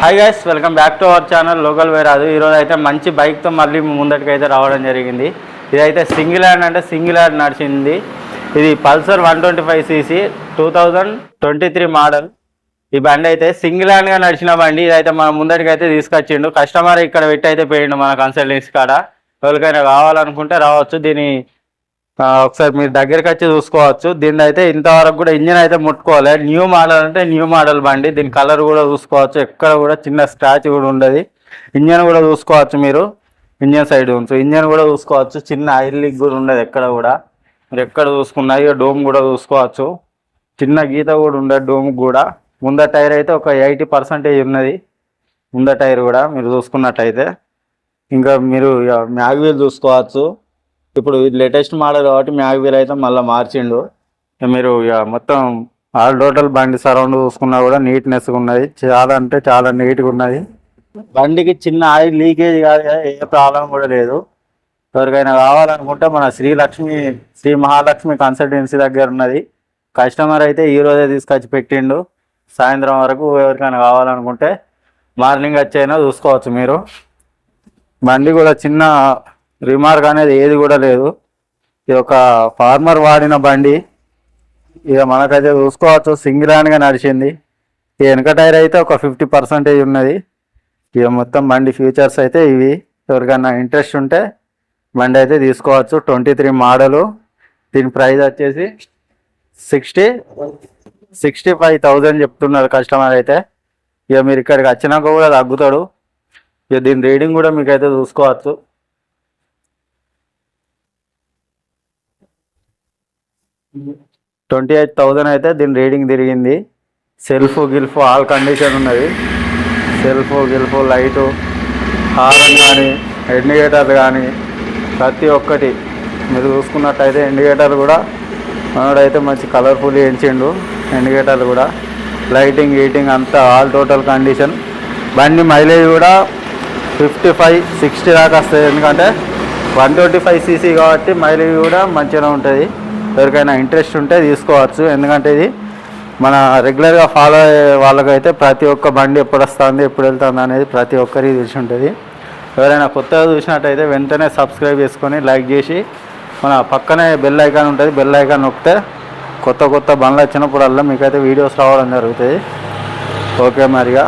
Hi guys welcome back to our channel local వేరాదు ఈరోజు అయితే మంచి బైక్తో మళ్ళీ ముందటికైతే అయితే రావడం జరిగింది. ఇదైతే సింగిల్ హ్యాండ్ అంటే సింగిల్ హ్యాండ్ నడిచింది. ఇది Pulsar one twenty five CC two thousand twenty three model ఈ బండి అయితే సింగిల్ హ్యాండ్గా నడిచిన బండి. ఇదైతే మన ముందటికైతే తీసుకొచ్చిండు. కస్టమర్ ఇక్కడ పెట్టి అయితే పోయిండు మన కన్సల్టెన్సీ కాడ. ఎవరికైనా కావాలనుకుంటే రావచ్చు. దీని ఒకసారి మీరు దగ్గరికి వచ్చి చూసుకోవచ్చు. దీని అయితే ఇంతవరకు కూడా ఇంజిన్ అయితే ముట్టుకోవాలి న్యూ మోడల్ అంటే న్యూ మోడల్ బండి. దీని కలర్ కూడా చూసుకోవచ్చు. ఎక్కడ కూడా చిన్న స్క్రాచ్ కూడా ఉండదు. ఇంజన్ కూడా చూసుకోవచ్చు మీరు. ఇంజన్ సైడ్ ఉంచు. ఇంజన్ కూడా చూసుకోవచ్చు. చిన్న ఆయిల్ లీక్ కూడా ఉండదు ఎక్కడ కూడా. మీరు ఎక్కడ చూసుకున్నా ఇక డోమ్ కూడా చూసుకోవచ్చు. చిన్న గీత కూడా ఉండదు డోమ్ కూడా. ముంద టైర్ అయితే ఒక ఎయిటీ పర్సెంటేజ్ ఉన్నది. ముంద టైర్ కూడా మీరు చూసుకున్నట్టయితే. ఇంకా మీరు ఇక చూసుకోవచ్చు. ఇప్పుడు ఇది లేటెస్ట్ మోడల్ కాబట్టి మ్యాగ్ వీల్ అయితే మళ్ళీ మార్చిండు. మీరు ఇక మొత్తం ఆల్ టోటల్ బండి సరౌండ్ చూసుకున్నా కూడా నీట్నెస్గా ఉన్నది చాలా అంటే చాలా నీట్గా ఉన్నది బండికి చిన్న ఆయిల్ లీకేజ్ కాదు కదా, ఏ ప్రాబ్లం కూడా లేదు. ఎవరికైనా కావాలనుకుంటే మన శ్రీలక్ష్మి శ్రీ మహాలక్ష్మి కన్సల్టెన్సీ దగ్గర ఉన్నది. కస్టమర్ అయితే ఈ రోజే తీసుకొచ్చి పెట్టిండు. సాయంత్రం వరకు ఎవరికైనా కావాలనుకుంటే మార్నింగ్ వచ్చైనా చూసుకోవచ్చు మీరు. బండి కూడా చిన్న రిమార్క్ అనేది ఏది కూడా లేదు. ఇది ఒక ఫార్మర్ వాడిన బండి. ఇక మనకైతే చూసుకోవచ్చు సింగిల్ హ్యాండ్గా నడిచింది. ఈ వెనక టైర్ అయితే ఒక ఫిఫ్టీ పర్సెంటేజ్ ఉన్నది. ఇక మొత్తం బండి ఫీచర్స్ అయితే ఇవి. ఎవరికైనా ఇంట్రెస్ట్ ఉంటే బండి అయితే తీసుకోవచ్చు. Twenty three model. దీని ప్రైస్ వచ్చేసి సిక్స్టీ సిక్స్టీ ఫైవ్ థౌజండ్ చెప్తున్నారు కస్టమర్ అయితే. ఇక మీరు ఇక్కడికి వచ్చినాక కూడా తగ్గుతాడు. ఇక దీని రీడింగ్ కూడా మీకు అయితే చూసుకోవచ్చు. ట్వంటీ ఎయిట్ థౌజండ్ అయితే దీని రీడింగ్ తిరిగింది. సెల్ఫ్ గిల్ఫ్ ఆల్ కండిషన్ ఉన్నది. సెల్ఫ్ గిల్ఫ్ లైటు హారన్ కానీ ఇండికేటర్లు కానీ ప్రతి ఒక్కటి. మీరు చూసుకున్నట్టయితే ఇండికేటర్లు కూడా మనోడైతే మంచి కలర్ఫుల్ వేయించిండు. ఇండికేటర్లు కూడా లైటింగ్ హీటింగ్ అంతా ఆల్ టోటల్ కండిషన్. బండి మైలేజ్ కూడా ఫిఫ్టీ ఫైవ్ సిక్స్టీ దాకా వస్తుంది. ఎందుకంటే వన్ ట్వంటీ ఫైవ్ సీసీ కాబట్టి మైలేజ్ కూడా మంచిగా ఉంటుంది. ఎవరికైనా ఇంట్రెస్ట్ ఉంటే తీసుకోవచ్చు. ఎందుకంటే ఇది మన రెగ్యులర్గా ఫాలో అయ్యే వాళ్ళకైతే ప్రతి ఒక్క బండి ఎప్పుడు వస్తుంది ఎప్పుడు వెళ్తుంది అనేది ప్రతి ఒక్కరికి తెలిసి ఉంటుంది. ఎవరైనా కొత్తగా చూసినట్టయితే వెంటనే సబ్స్క్రైబ్ చేసుకొని లైక్ చేసి మన పక్కనే బెల్ ఐకాన్ ఉంటుంది. బెల్ ఐకాన్ నొక్కితే కొత్త కొత్త బండ్లు వచ్చినప్పుడల్లా మీకైతే వీడియోస్ రావడం జరుగుతుంది. ఓకే మరిగా.